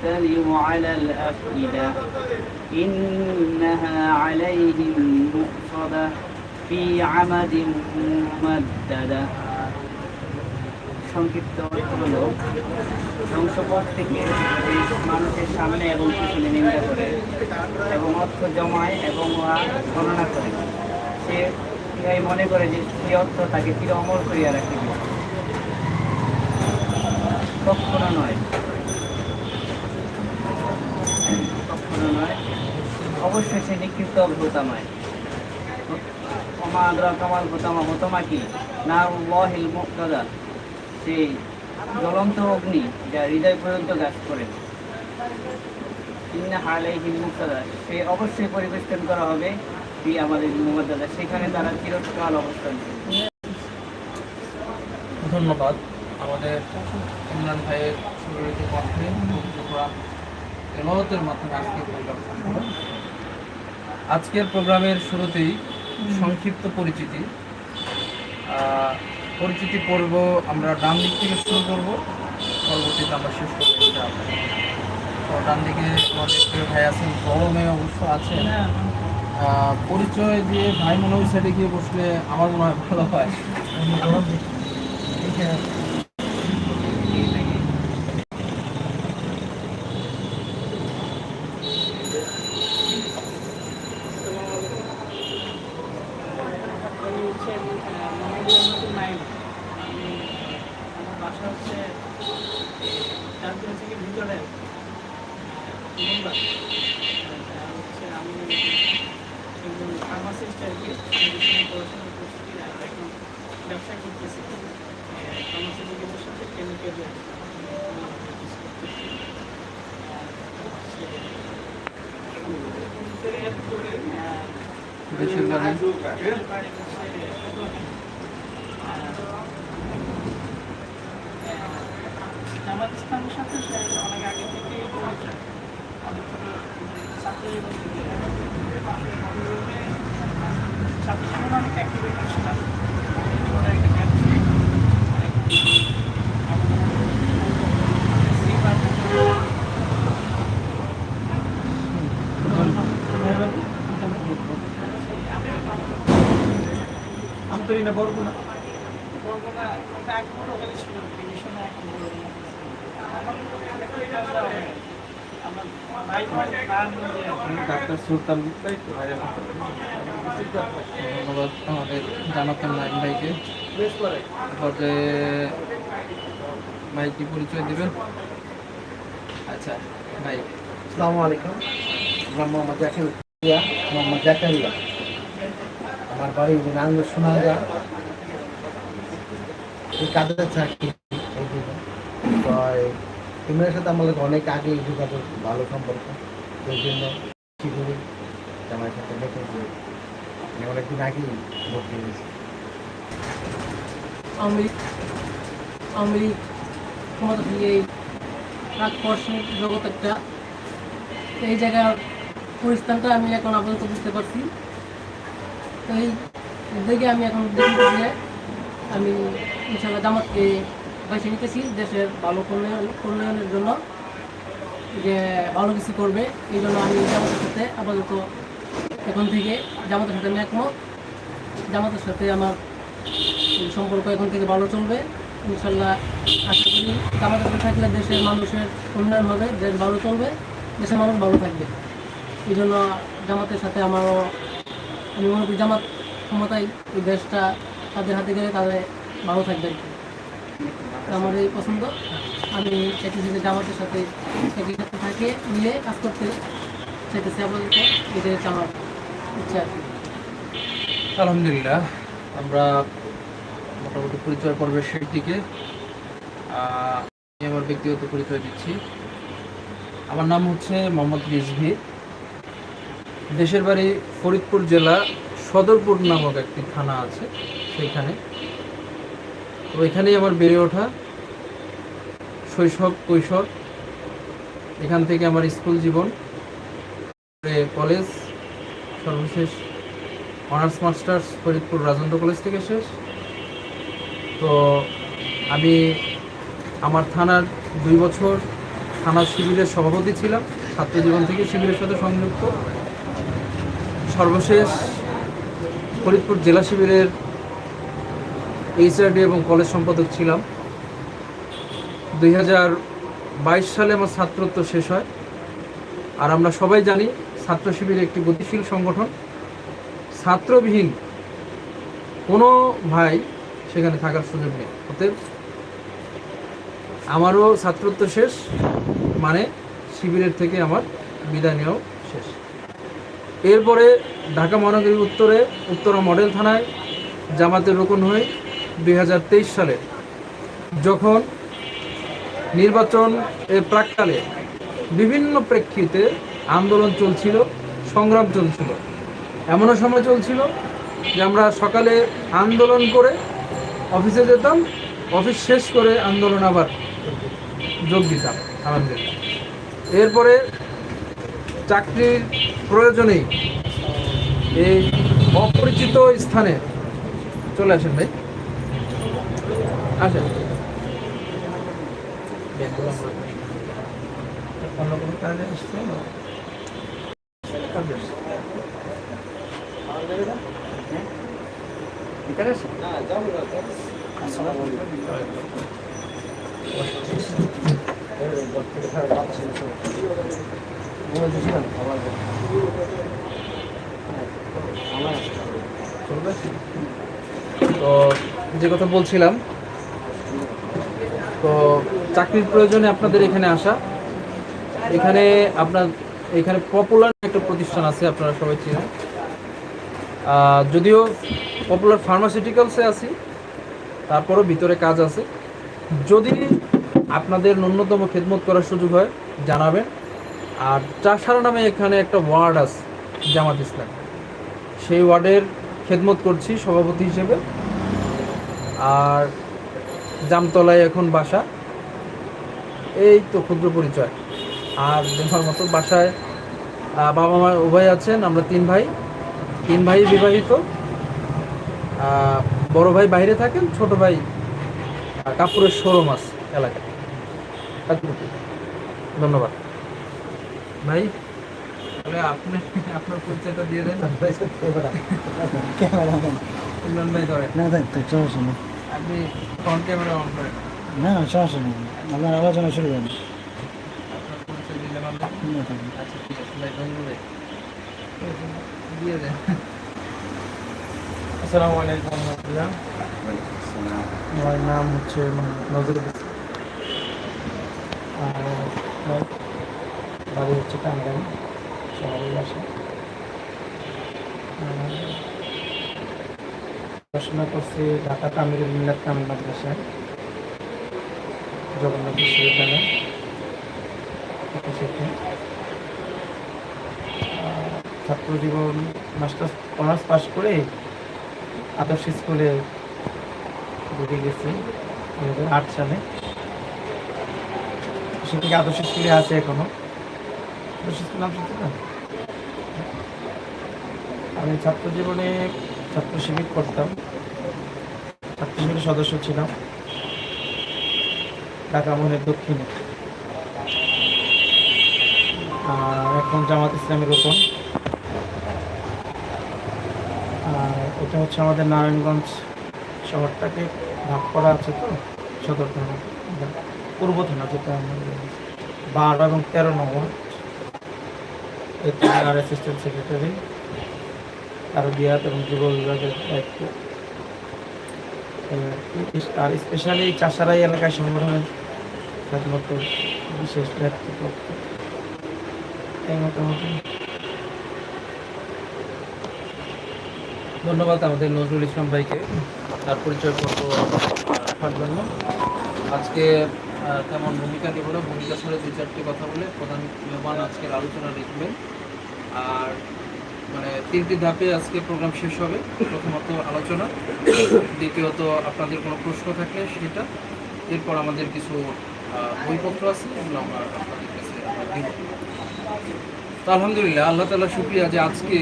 تطلع على الأفئدة إنها عليهم مؤصدة في عمد ممددة সংক্ষিপ্ত অর্থ হলো ধ্বংসপথ থেকে যে মানুষের সামনে এবং পিছনে নিন্দা করে এবং অর্থ জমায় এবং উহা গণনা করে সে ইহাই মনে করে যে সে অর্থ তাকে চির অমর করিয়া রাখিবে কখনো নয় অবশ্যই সে নিক্ষিপ্ত ভূতামায় অমাদ্রা কামাল ভূতামা কি? না লহিল মুক্তদা। সেই জ্বলন্ত অগ্নি যা হৃদয় পর্যন্ত গাছ করে। ইন্না হালাই হিলমুক্তদা সে অবশ্যই পরিবেষ্টন করা হবে। বি আমাদের মোহাম্মদাদা সেখানে তারা চিরকাল অবস্থান ধন্যবাদ। আমাদের ইমরান ভাইয়ের সুরক্ষিত কণ্ঠে তেলাওয়াতের মাধ্যমে আজকের প্রোগ্রাম আজকের প্রোগ্রামের শুরুতেই সংক্ষিপ্ত পরিচিতি। পরিচিতি পর্ব আমরা ডান দিক থেকে শুরু করব। পরবর্তীতে আমরা শেষ করব ইনশাআল্লাহ। তো ডান দিকে আমাদের প্রিয় ভাই আছেন বড় মেয়ে অবশ্য আছেন। আহ, পরিচয় দিয়ে ভাই মনে হয় সাইডে গিয়ে বসলে আমার মনে হয়। ভালো হয় আমি হচ্ছে মোহাম্মদ রহমতুল নাইম আমি আমার বাসা হচ্ছে চারদিন থেকে ভিতরে মুম্বাই আর হচ্ছে আমি একজন ফার্মাসিস্ট আর কি মেডিসিনে পড়াশোনা করছি আর এখন ব্যবসা করতেছি ফার্মাসিউটিক্যালের সাথে কেমিক্যাল দেশের বাড়ি জামাত ইসলামের সাথে সে অনেক আগে থেকেই পরিচয়। অনেক ছোট ছাত্র জীবন থেকে। ছাত্র জীবনে ছিল। বরগুনা বরগুনা, ওটা আগে পটুয়াখালী নাম ধন্যবাদ আমাদের ভাইকে। ভাই পরিচয় দিবেন। আচ্ছা ভাই। আসসালামু আলাইকুম। আমার মোহাম্মদ জাকির মোহাম্মদ আমার বাড়ি এই কাজে থাকি এই ইমরানের সাথে আমাদের অনেক আগে যোগাযোগ, ভালো সম্পর্ক। সেই জন্য শিখুরি আমার সাথে দেখে মানে অনেকদিন আগেই ভর্তি হয়েছি আমি আমি থেকে এই এই জায়গার পরিস্থানটা আমি এখন আপাতত বুঝতে পারছি। তো এই দিকে আমি এখন যে আমি ইনশাল্লাহ জামাতকে বেছে নিতেছি, দেশের ভালো উন্নয়ন উন্নয়নের জন্য যে ভালো কিছু করবে, এই জন্য আমি জামাতের সাথে আপাতত এখন থেকে জামাতের সাথে আমি একমত। জামাতের সাথে আমার সম্পর্ক এখন থেকে ভালো চলবে। ইনশাল্লাহ আশা করি জামাতের সাথে থাকলে দেশের মানুষের উন্নয়ন হবে, দেশ ভালো চলবে, দেশের মানুষ ভালো থাকবে। এই জন্য জামাতের সাথে আমারও, আমি মনে করি জামাত ক্ষমতায় এই দেশটা তাদের হাতে গেলে তাদের ভালো থাকবে আর কি। আমার এই পছন্দ। আমি চাইতেছি যে জামাতের সাথে একই সাথে থাকে, মিলে কাজ করতে চাইতেছি আপাতত। এটাই আমার আলহামদুলিল্লাহ, আমরা মোটামুটি পরিচয় পর্বের শেষ দিকে আমি আমার ব্যক্তিগত পরিচয় দিচ্ছি। আমার নাম হচ্ছে মোহাম্মদ রিজভি। দেশের বাড়ি ফরিদপুর জেলা সদরপুর নামক একটি থানা আছে সেইখানে। তো এখানেই আমার বেড়ে ওঠা শৈশব, কৈশোর। এখান থেকে আমার স্কুল জীবন কলেজ সর্বশেষ honours masters Faridpur Rajendra college থেকে শেষ। তো আমি আমার থানার দুই বছর থানার শিবিরের সভাপতি ছিলাম, ছাত্র জীবন থেকে শিবিরের সাথে সংযুক্ত। সর্বশেষ ফরিদপুর জেলা শিবিরের এইচআরডি এবং কলেজ সম্পাদক ছিলাম। দুই হাজার বাইশ সালে আমার ছাত্রত্ব শেষ হয়। আর আমরা সবাই জানি ছাত্র শিবির একটি গতিশীল সংগঠন। ছাত্রবিহীন কোনো ভাই সেখানে থাকার সুযোগ নেই। অতএব আমারও ছাত্রত্ব শেষ মানে শিবিরের থেকে আমার বিদায় নেওয়াও শেষ। এরপরে ঢাকা মহানগরীর উত্তরে উত্তরা মডেল থানায় জামাতের রোকন হয়ে দুই সালে। যখন নির্বাচন এর প্রাককালে বিভিন্ন প্রেক্ষিতে আন্দোলন চলছিল, সংগ্রাম চলছিল। এমনও সময় চলছিল যে আমরা সকালে আন্দোলন করে অফিসে যেতাম, অফিস শেষ করে আন্দোলন আবার যোগ দিতাম আমাদের এরপরে চাকরির প্রয়োজনেই এই অপরিচিত স্থানে চলে আসেন ভাই। আসেন। অন্য কোনো কাজে আসছে কাজে আসেন। ভিতরে আছে? তো যে কথা বলছিলাম তো চাকরির প্রয়োজনে আপনাদের এখানে আসা এখানে আপনার এখানে পপুলার একটা প্রতিষ্ঠান আছে, আপনারা সবাই চিনেন। যদিও পপুলার ফার্মাসিউটিক্যালসে আছি, তারপরও ভিতরে কাজ আছে। যদি আপনাদের ন্যূনতম খেদমত করার সুযোগ হয়, জানাবেন। আর চাষারা নামে এখানে একটা ওয়ার্ড আছে, জামাত ইসলাম। সেই ওয়ার্ডের খেদমত করছি সভাপতি হিসেবে। আর জামতলায় এখন বাসা। এই তো ক্ষুদ্র পরিচয়। আর দেখার মতো বাসায় বাবা মা উভয় আছেন আমরা তিন ভাই। তিন ভাই বিবাহিত। বড় ভাই বাইরে থাকেন ছোট ভাই কাপুরের শোরুম আছে এলাকায়। ধন্যবাদ। ভাই তাহলে আপনি আপনার পরিচয়টা দিয়ে দেন ইমরান ভাই না আপনি ফ্রন্ট ক্যামেরা অন করেন। না সমস্যা নেই। আপনার আলোচনা শুরু করেন। আপনার পরিচয় আচ্ছা ঠিক আছে ভাই ধন্যবাদ দিয়ে দেন আসসালামু আলাইকুম রহমতুল্লাহ আমার নাম হচ্ছে মোহাম্মদ নজরুল ইসলাম। আর বাড়ি হচ্ছে টাঙ্গাইল শহরের বাসা পড়াশোনা করছি ঢাকা তামিরুল মিল্লাত কামিল মাদ্রাসায় জগন্নাথ বিশ্ববিদ্যালয় থেকে ছাত্র জীবন মাস্টার্স অনার্স পাশ করে আদর্শ স্কুলে ঢুকে গেছি দু হাজার আট সালে। সে থেকে আদর্শ স্কুলে আছে এখনও। আদর্শ স্কুল নাম শুনতে না? আমি ছাত্র জীবনে ছাত্র শিবির করতাম। ছাত্র শিবিরের সদস্য ছিলাম। ঢাকা মোহনের দক্ষিণে। আর এখন জামাত ইসলামের আর এটা হচ্ছে আমাদের নারায়ণগঞ্জ শহরটাকে ভাগ করা আছে তো, সদর থানা। পূর্ব থানা যেটা আমাদের বারো এবং তেরো নম্বর। এতে আর অ্যাসিস্ট্যান্ট সেক্রেটারি আর বিয়াত এবং যুব বিভাগের দায়িত্ব। আর স্পেশালি চাষারাই এলাকায় সংগঠনের একমাত্র বিশেষ দায়িত্ব এই মোটামুটি ধন্যবাদ আমাদের নজরুল ইসলাম ভাইকে, তার পরিচয় পত্র রাখার জন্য। আজকে তেমন ভূমিকা নেব না ভূমিকা ছাড়া দুই চারটি কথা বলে প্রধান মেহমান আজকের আলোচনা লিখবেন। আর মানে তিনটি ধাপে আজকে প্রোগ্রাম শেষ হবে। প্রথমত আলোচনা, দ্বিতীয়ত আপনাদের কোনো প্রশ্ন থাকলে সেটা। এরপর আমাদের কিছু বইপত্র আছে, এগুলো আমরা আপনাদের কাছে আলহামদুলিল্লাহ, আল্লাহ তালা শুক্রিয়া যে আজকে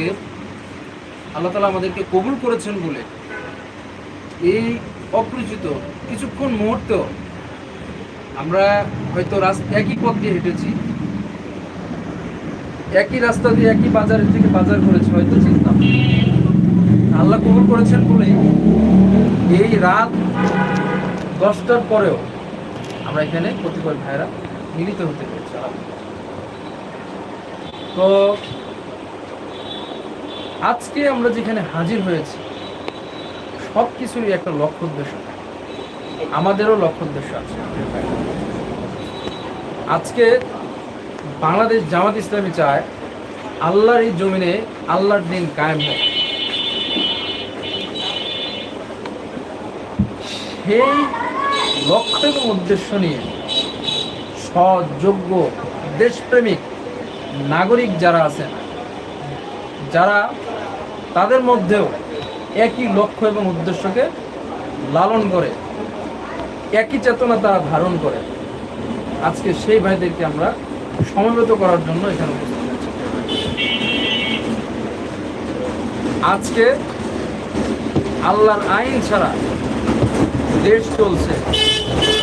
আল্লাহ তালা আমাদেরকে কবুল করেছেন বলে এই অপরিচিত কিছুক্ষণ মুহূর্ত আমরা হয়তো রাস্তা একই পথ দিয়ে হেঁটেছি, একই রাস্তা দিয়ে একই বাজারের থেকে বাজার করেছি, হয়তো চিন্তা আল্লাহ কবুল করেছেন বলে এই রাত দশটার পরেও আমরা এখানে প্রতিবার ভাইরা মিলিত হতে পেরেছি। তো আজকে আমরা যেখানে হাজির হয়েছি সব কিছুরই একটা লক্ষ্য উদ্দেশ্য। আমাদেরও লক্ষ্য উদ্দেশ্য আছে। আজকে বাংলাদেশ জামাত ইসলামী চায় আল্লাহর এই জমিনে আল্লাহর দিন কায়েম হোক। সেই লক্ষ্য এবং উদ্দেশ্য নিয়ে সযোগ্য দেশপ্রেমিক নাগরিক যারা আছেন, যারা তাদের মধ্যেও একই লক্ষ্য এবং উদ্দেশ্যকে লালন করে, একই চেতনা তারা ধারণ করে। আজকে সেই ভাইদেরকে আমরা সমবেত করার জন্য এখানে উপস্থিত আজকে আল্লাহর আইন ছাড়া দেশ চলছে,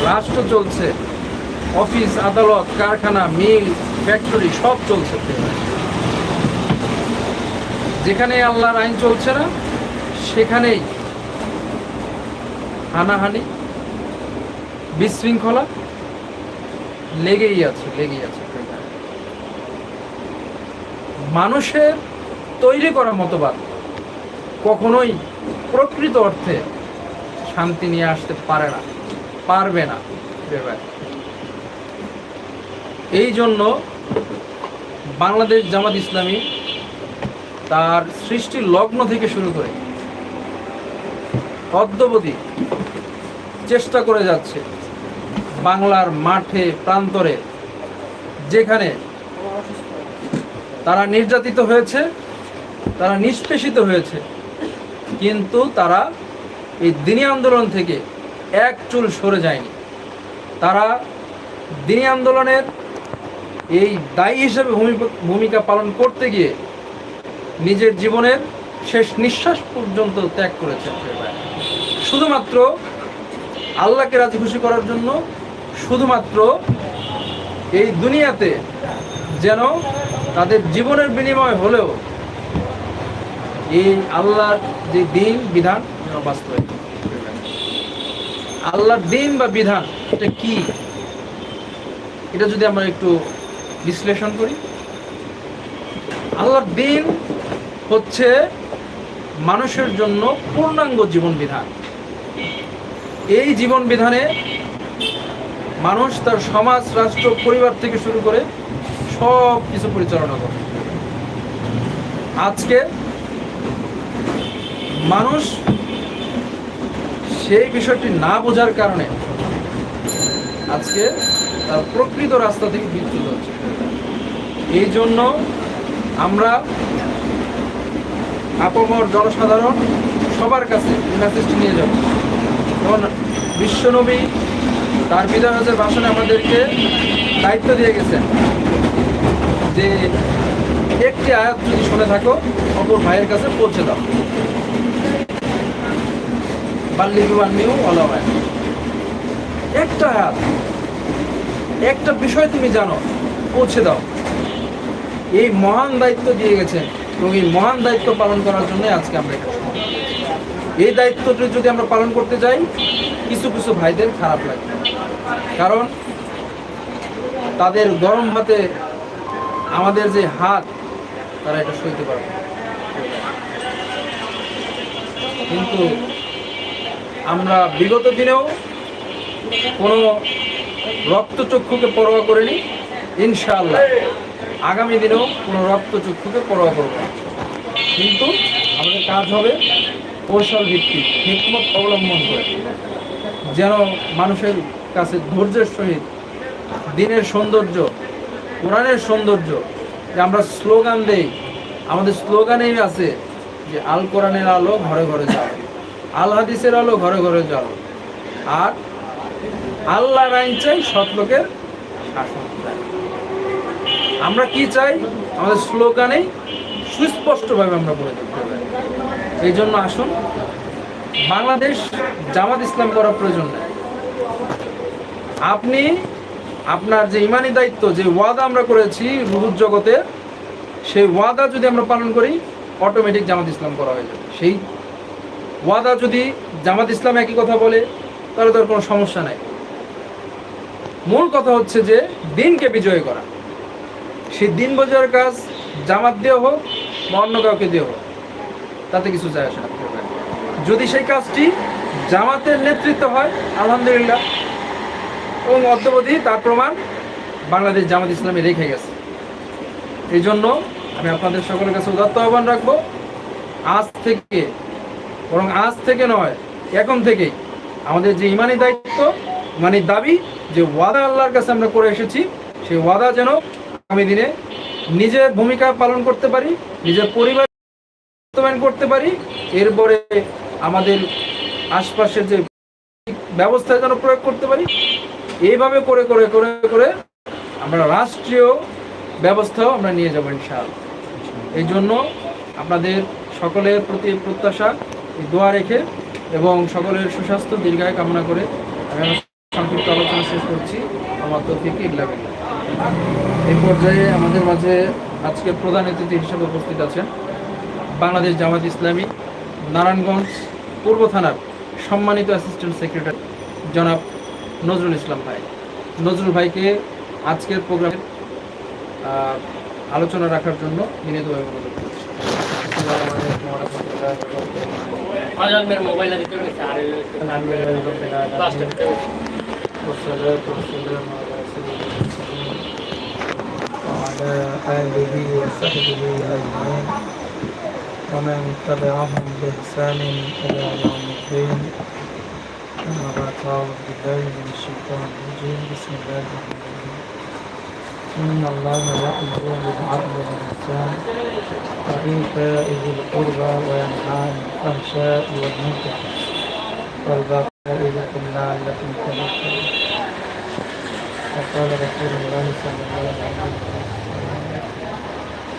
রাষ্ট্র চলছে, অফিস, আদালত, কারখানা, মিল, ফ্যাক্টরি সব চলছে। যেখানে আল্লাহর আইন চলছে না, সেখানেই হানাহানি, বিশৃঙ্খলা লেগেই আছে লেগেই আছে মানুষের তৈরি করা মতবাদ কখনোই প্রকৃত অর্থে শান্তি নিয়ে আসতে পারে না, পারবে না। এই জন্য বাংলাদেশ জামাত ইসলামী তার সৃষ্টির লগ্ন থেকে শুরু করে অদ্যবধি চেষ্টা করে যাচ্ছে বাংলার মাঠে, প্রান্তরে, যেখানে তারা নির্যাতিত হয়েছে, তারা নিষ্পেষিত হয়েছে। কিন্তু তারা এই দিনী আন্দোলন থেকে এক চুল সরে যায়নি। তারা দিনী আন্দোলনের এই দায়ী হিসেবে ভূমি- ভূমিকা পালন করতে গিয়ে নিজের জীবনের শেষ নিঃশ্বাস পর্যন্ত ত্যাগ করেছে শুধুমাত্র আল্লাহকে রাজি খুশি করার জন্য শুধুমাত্র এই দুনিয়াতে যেন তাদের জীবনের বিনিময় হলেও এই আল্লাহর যে দিন, বিধান বাস্তবায়িত আল্লাহর দিন বা বিধান, এটা কি? এটা যদি আমরা একটু বিশ্লেষণ করি। আল্লাহর দিন হচ্ছে মানুষের জন্য পূর্ণাঙ্গ জীবন বিধান এই জীবন বিধানে মানুষ তার সমাজ, রাষ্ট্র, পরিবার থেকে শুরু করে সব কিছু পরিচালনা করে। আজকে মানুষ সেই বিষয়টি না বোঝার কারণে আজকে তার প্রকৃত রাস্তা থেকে বিচ্যুত হচ্ছে। এই জন্য আমরা আপমর জনসাধারণ সবার কাছে মেসেজটি নিয়ে যাব। যেমন বিশ্বনবী তার হজের ভাষণে আমাদেরকে দায়িত্ব দিয়ে গেছেন যে একটি আয়াত যদি শুনে থাকো, অপর ভাইয়ের কাছে পৌঁছে দাও। বাল্লিগু আন্নিও অলাওয়ায় একটা আয়াত, একটা বিষয় তুমি জানো, পৌঁছে দাও। এই মহান দায়িত্ব দিয়ে গেছেন এবং এই মহান দায়িত্ব পালন করার জন্য আজকে আমরা এই দায়িত্বটি যদি আমরা পালন করতে যাই, কিছু কিছু ভাইদের খারাপ লাগে। কারণ তাদের গরম হাতে আমাদের যে হাত, তারা এটা সইতে পারবে কিন্তু আমরা বিগত দিনেও কোনো রক্তচক্ষুকে পরোয়া করিনি, ইনশাআল্লাহ। আগামী দিনেও কোনো রক্তচক্ষুকে পরোয়া করব কিন্তু আমাদের কাজ হবে কৌশল ভিত্তিক হিকমত অবলম্বন করে। যেন মানুষের কাছে ধৈর্যের সহিত দিনের সৌন্দর্য, কোরআনের সৌন্দর্য, যে আমরা স্লোগান দেই, আমাদের স্লোগানেই আছে যে আল কোরআনের আলো ঘরে ঘরে যাও আল হাদিসের আলো ঘরে ঘরে যাও আর আল্লাহর আইন চাই সৎ লোকের শাসন। আমরা কি চাই? আমাদের স্লোগানেই সুস্পষ্টভাবে আমরা বলে দিতে পারি এই জন্য আসুন, বাংলাদেশ জামাত ইসলাম করার প্রয়োজন নেই। আপনি আপনার যে ইমানি দায়িত্ব, যে ওয়াদা আমরা করেছি রুহুর জগতে, সেই ওয়াদা যদি আমরা পালন করি অটোমেটিক জামাত ইসলাম করা হয়ে যাবে। সেই ওয়াদা যদি জামাত ইসলাম একই কথা বলে, তাহলে তার কোনো সমস্যা নাই। মূল কথা হচ্ছে যে দিনকে বিজয় করা। সেই দিন বোঝার কাজ জামাত দিয়ে হোক বা অন্য কাউকে দিয়ে হোক, তাতে কিছু যায় আসে না। যদি সেই কাজটি জামাতের নেতৃত্ব হয়, আলহামদুলিল্লাহ, এবং অদ্যবধি তার প্রমাণ বাংলাদেশ জামাত ইসলামে রেখে গেছে। এই জন্য আমি আপনাদের সকলের কাছে উদাত্ত আহ্বান রাখব, আজ থেকে, বরং আজ থেকে নয়, এখন থেকেই আমাদের যে ইমানি দায়িত্ব ইমানি দাবি, যে ওয়াদা আল্লাহর কাছে আমরা করে এসেছি, সেই ওয়াদা যেন আগামী দিনে নিজের ভূমিকা পালন করতে পারি, নিজের পরিবার করতে পারি, এরপরে আমাদের আশপাশের যে ব্যবস্থা যেন প্রয়োগ করতে পারি, এইভাবে করে করে করে করে আমরা রাষ্ট্রীয় ব্যবস্থাও আমরা নিয়ে যাব ইনশাল এই জন্য আপনাদের সকলের প্রতি প্রত্যাশা দোয়া রেখে এবং সকলের সুস্বাস্থ্য, দীর্ঘায় কামনা করে আমি সংক্ষিপ্ত আলোচনা শেষ করছি আমার তো ইল্লা বিল্লাহ। এই পর্যায়ে আমাদের মাঝে আজকের প্রধান অতিথি হিসেবে উপস্থিত আছেন বাংলাদেশ জামাত ইসলামী নারায়ণগঞ্জ পূর্ব থানার সম্মানিত অ্যাসিস্ট্যান্ট সেক্রেটারি জনাব নজরুল ইসলাম ভাই। নজরুল ভাইকে আজকের প্রোগ্রামের আলোচনা রাখার জন্য বিনীতভাবে অনুরোধ করছি। আসসালামু وعلى آله وصحبه أجمعين. ومن تبعهم بإحسان إلى يوم الدين. أما بعد أعوذ بالله من الشيطان الرجيم. بسم الله الرحمن الرحيم. إن الله يأمر بالعدل والإحسان وإيتاء ذي القربى وينهى عن الفحشاء والمنكر والبغي يعظكم لعلكم تذكرون. وقال رسول الله صلى الله عليه وسلم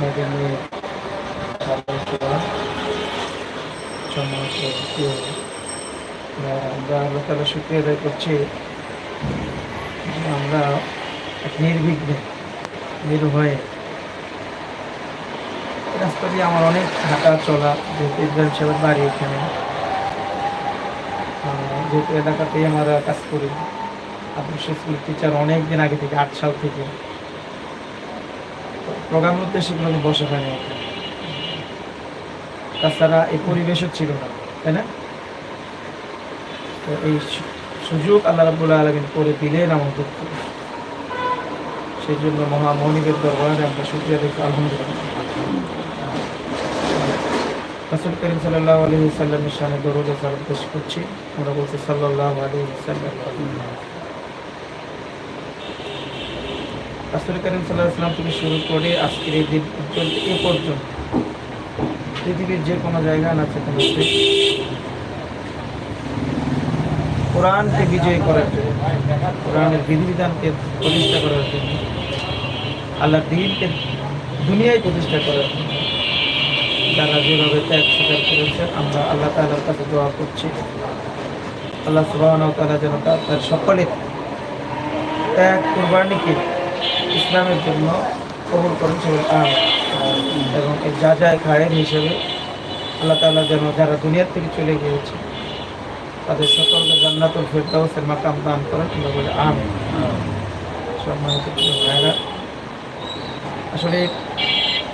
আমাদের নিয়ে আমরা আল্লাহ শুক্রিয়া আদায় করছি। আমরা নির্বিঘ্নে নির্ভয়ে রাস্তা দিয়ে আমার অনেক হাঁটা চলা, যেহেতু ইব্রাহিম সাহেবের বাড়ি এখানে যেহেতু এলাকাতেই আমরা কাজ করি। আপনার স্কুলের টিচার অনেক দিন আগে থেকে আট সাল থেকে প্রোগ্রামের উদ্দেশ্যে কোনো বসে হয়নি তাছাড়া এই পরিবেশও ছিল না, তাই না? তো এই সুযোগ আল্লাহ রাবুল্লাহ আলমিন করে দিলেন আমাদের সেই জন্য মহামৌনিকের দরবারে আমরা শুক্রিয়া দেখি আলহামদুলিল্লাহ। রাসুল করিম সাল্লাহ আলী সাল্লামের সামনে দরুদ সালাম পেশ করছি। আমরা বলছি সাল্লাহ আলী সাল্লাম রাসুল করিম সাল্লাহ সাল্লাম থেকে শুরু করে আজকের এই দিন পর্যন্ত, এ পর্যন্ত পৃথিবীর যে কোনো জায়গায় না সেখানে কোরআনকে বিজয় করার জন্য, কোরআনের বিধিবিধানকে প্রতিষ্ঠা করার জন্য আল্লাহ দিনকে দুনিয়ায় প্রতিষ্ঠা করার জন্য যারা যেভাবে ত্যাগ স্বীকার করেছে, আমরা আল্লাহ তালার কাছে দোয়া করছি। আল্লাহ সুবাহ তালা যেন তার তার সকলে ত্যাগ, কোরবানিকে ইসলামের জন্য কবুল করেন আম এবং যা যায় খায়ের হিসেবে আল্লাহ তালা যেন যারা দুনিয়ার থেকে চলে গিয়েছে, তাদের সকলকে জান্নাতুল ফেরদাউসের মাকাম দান করেন আমরা বলে আম সম্মানিত ভাইরা আসলে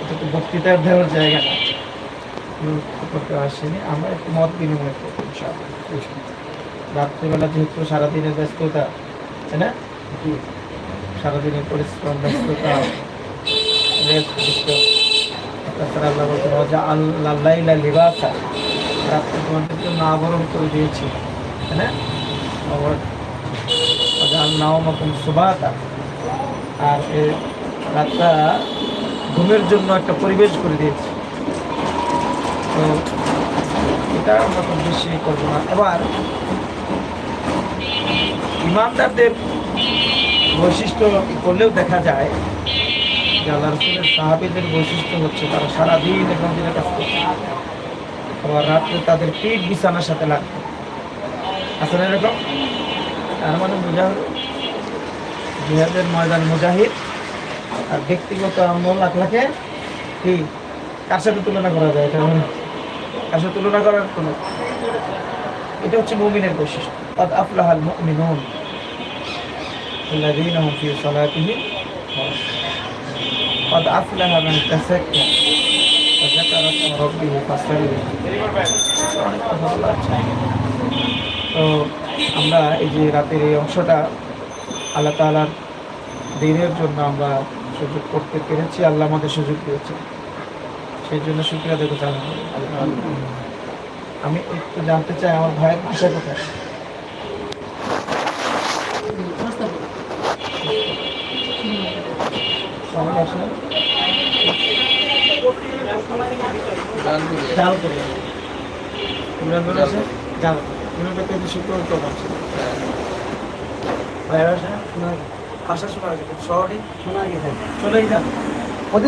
এটা তো বক্তৃতা দেওয়ার জায়গা না করতে আসেনি, আমরা একটু মত বিনিময় করব রাত্রিবেলা যেহেতু সারাদিনের ব্যস্ততা, তাই না? সারাদিনের পরিশ্রম, ব্যস্ততা রাত্রি জন্য আবরণ করে দিয়েছি না? আবার নাওমাকুম সুবাতা। আর ঘুমের জন্য একটা পরিবেশ করে দিয়েছি। তো এটা আমরা খুব বেশি করব না। এবার ইমানদারদের বৈশিষ্ট্য করলেও দেখা যায় যে আল্লাহ রসুলের সাহাবিদের বৈশিষ্ট্য হচ্ছে তারা সারাদিন এখন দিনে কাজ করছে আবার রাত্রে তাদের পেট বিছানার সাথে লাগবে আসলে এরকম? তার মানে মুজাহিদ, জিহাদের ময়দান মুজাহিদ আর ব্যক্তিগত আমল আখলাকে কি? কার সাথে তুলনা করা যায়? এটা মানে কার সাথে তুলনা করার কোনো? এটা হচ্ছে মমিনের বৈশিষ্ট্য। তাদ আফলাহাল মুমিনুন। الذين هم في صلاتهم قد أفلح من تزكى وذكر اسم ربه فصلى অনেক কথা বলা আছে তো আমরা এই যে রাতের এই অংশটা আল্লাহ তালার দিনের জন্য আমরা সুযোগ করতে পেরেছি আল্লাহ আমাদের সুযোগ দিয়েছে সেই জন্য শুক্রিয়া দেখে জানাবো আমি একটু জানতে চাই আমার ভাইয়ের ভাষা কোথায়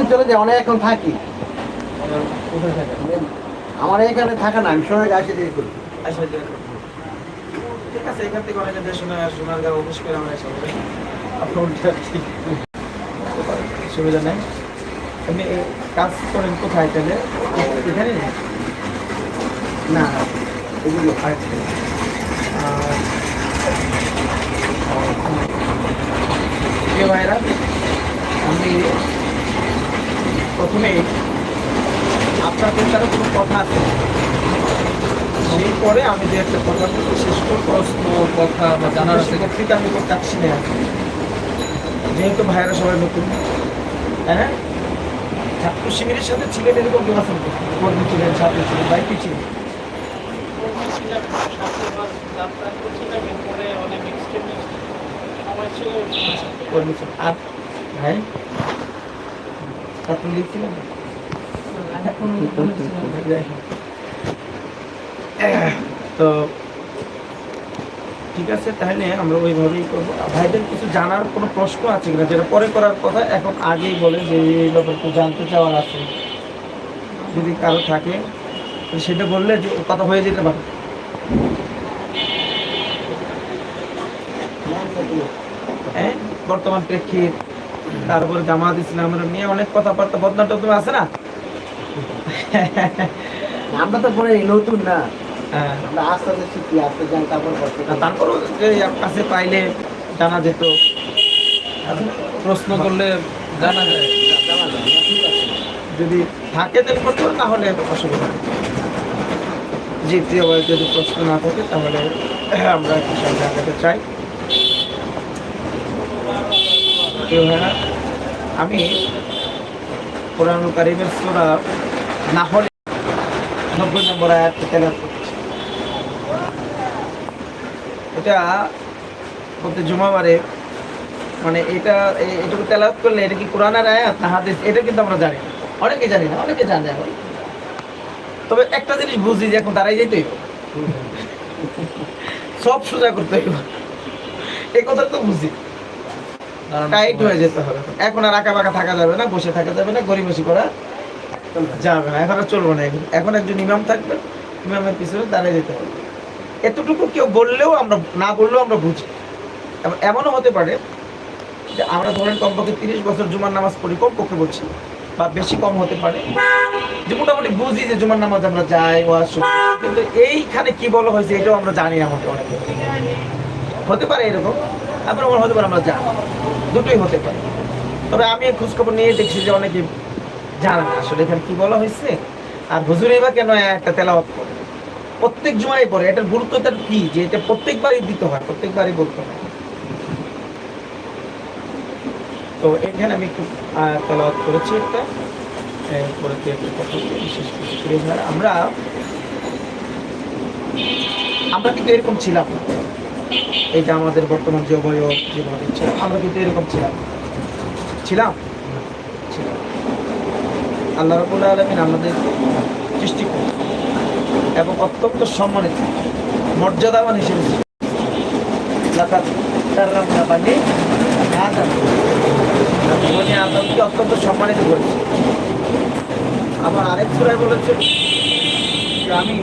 চলে যায় অনেক এখন থাকি। আমার এখানে থাকা না আমি শোনা আসে দিয়ে করি। ঠিক আছে এখান থেকে অনেকে গায়ে অফিস করে আমরা এসে বলে আপনার ঠিক সুবিধা নেই। আপনি কাজ করেন কোথায় তাহলে? এখানে? না এগুলো আচ্ছা আর প্রিয় ভাইরা আমি প্রথমেই আপনাদের তারা কোনো কথা আছে? সেই পরে আমি যে একটা কথা বলতে শেষ করব। প্রশ্ন কথা বা জানার আছে? বক্তৃতা আমি করতে চাচ্ছি না। যেহেতু ভাইয়েরা সবাই নতুন হ্যাঁ? ছাত্র শিবিরের সাথে ছিলেন এরকম তো? কর্মী ছিলেন ছাত্র ছিলেন বাইকে ছিলেন? ছিলেন। আর ভাই? ছাত্র না। তো ঠিক আছে, তাহলে আমরা ওইভাবেই করব। ভাইদের কিছু জানার কোনো প্রশ্ন আছে কিনা? যেটা পরে করার কথা, এখন আগেই বলে যে এই ব্যাপারে একটু জানতে চাওয়ার আছে। যদি কারও থাকে সেটা বললে যে কথা হয়ে যেতে পারে। হ্যাঁ বর্তমান প্রেক্ষিত, তারপরে জামাত ইসলামের নিয়ে অনেক কথাবার্তা বদনাম টদনাম আছে না? আমরা তো পরে নতুন না। আমরা আস্তে আস্তে শিখি আস্তে জানি তারপর আর কাছে পাইলে জানা যেত। প্রশ্ন করলে জানা যায়। যদি থাকে তাহলে করতে পারে, না হলে অসুবিধা ভাই যদি প্রশ্ন না থাকে তাহলে আমরা একটু সামনে আগাতে চাই। আমি কোরআন কারিমের সুরা না হলে নব্বই নম্বর আয়াত তেলাওয়াত করছি এটা প্রতি জুমাবারে মানে এটা এটুকু তেলাওয়াত করলে এটা কি কোরআনের আয়াত না হাদিস? এটা কিন্তু আমরা জানি না। অনেকে জানি না অনেকে জানে এখন। তবে একটা জিনিস বুঝি যে এখন দাঁড়াই যেতেই সব সোজা করতে হইব। এই কথা তো বুঝি। টাইট হয়ে যেতে হবে। এখন আর আঁকা বাঁকা থাকা যাবে না বসে থাকা যাবে না গরিবসি করা যাবে না। এখন আর চলবে না। এখন এখন একজন ইমাম থাকবে ইমামের পিছনে দাঁড়িয়ে যেতে হবে। এতটুকু কেউ বললেও আমরা, না বললেও আমরা বুঝি। এম- এমনও হতে পারে যে আমরা ধরেন কমপক্ষে তিরিশ বছর জুমার নামাজ পড়ি কমপক্ষে বলছি, বা বেশি কম হতে পারে যে মোটামুটি বুঝি যে জুমার নামাজ আমরা যাই, ওয়াজ শুনি। কিন্তু এইখানে কি বলা হয়েছে এটাও আমরা জানি না মোটে অনেক। হতে পারে এরকম আবার আমার হতে পারে আমরা জানি। দুটোই হতে পারে। তবে আমি খোঁজখবর নিয়ে দেখছি যে অনেকে জানে আসলে এখানে কি বলা হয়েছে। আর হুজুরে বা কেন একটা তেলাওয়াত করে? প্রত্যেক জুমাই পড়ে, এটার গুরুত্বটা কি? যে এটা প্রত্যেকবারই দিতে হয়, প্রত্যেকবারই বলতে হয়। তো এখানে আমি একটু তেলাওয়াত করেছি একটা। আমরা আমরা কিন্তু এরকম ছিলাম না। এইটা আমাদের বর্তমান যে অবয়ব যেভাবে ছিল, আমরা কিন্তু এরকম ছিলাম ছিলাম? আল্লাহ রবুল আলমিন আমাদের সৃষ্টি করে এবং অত্যন্ত সম্মানিত মর্যাদাবান হিসেবে সৃষ্টি করেছে। লাকাদ কাররামনা বানি আদম। বনি আদমকে অত্যন্ত সম্মানিত করেছে আবার আরেক সুরায় বলেছে আমি